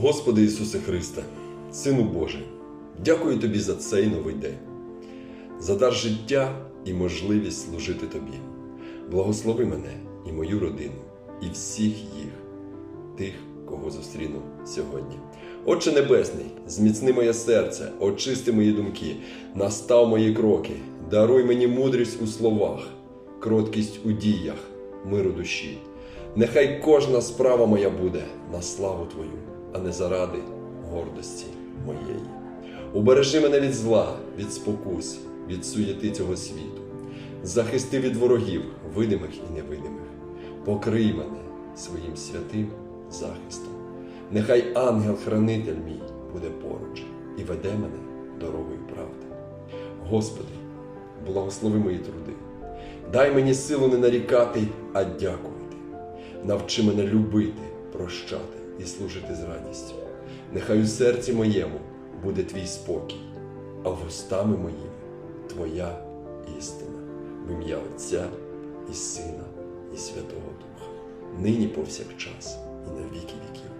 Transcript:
Господи Ісусе Христе, Сину Божий, дякую Тобі за цей новий день, за дар життя і можливість служити Тобі. Благослови мене і мою родину, і всіх їх, тих, кого зустріну сьогодні. Отче Небесний, зміцни моє серце, очисти мої думки, настав мої кроки, даруй мені мудрість у словах, кроткість у діях, миру душі. Нехай кожна справа моя буде на славу Твою, а не заради гордості моєї. Убережи мене від зла, від спокус, від суєти цього світу. Захисти від ворогів, видимих і невидимих. Покрий мене своїм святим захистом. Нехай ангел-хранитель мій буде поруч і веде мене дорогою правди. Господи, благослови мої труди. Дай мені силу не нарікати, а дякувати. Навчи мене любити, прощати і служити з радістю. Нехай у серці моєму буде твій спокій, а вустами моїми твоя істина, в ім'я Отця і Сина, і Святого Духа, нині повсякчас, і на віки віків.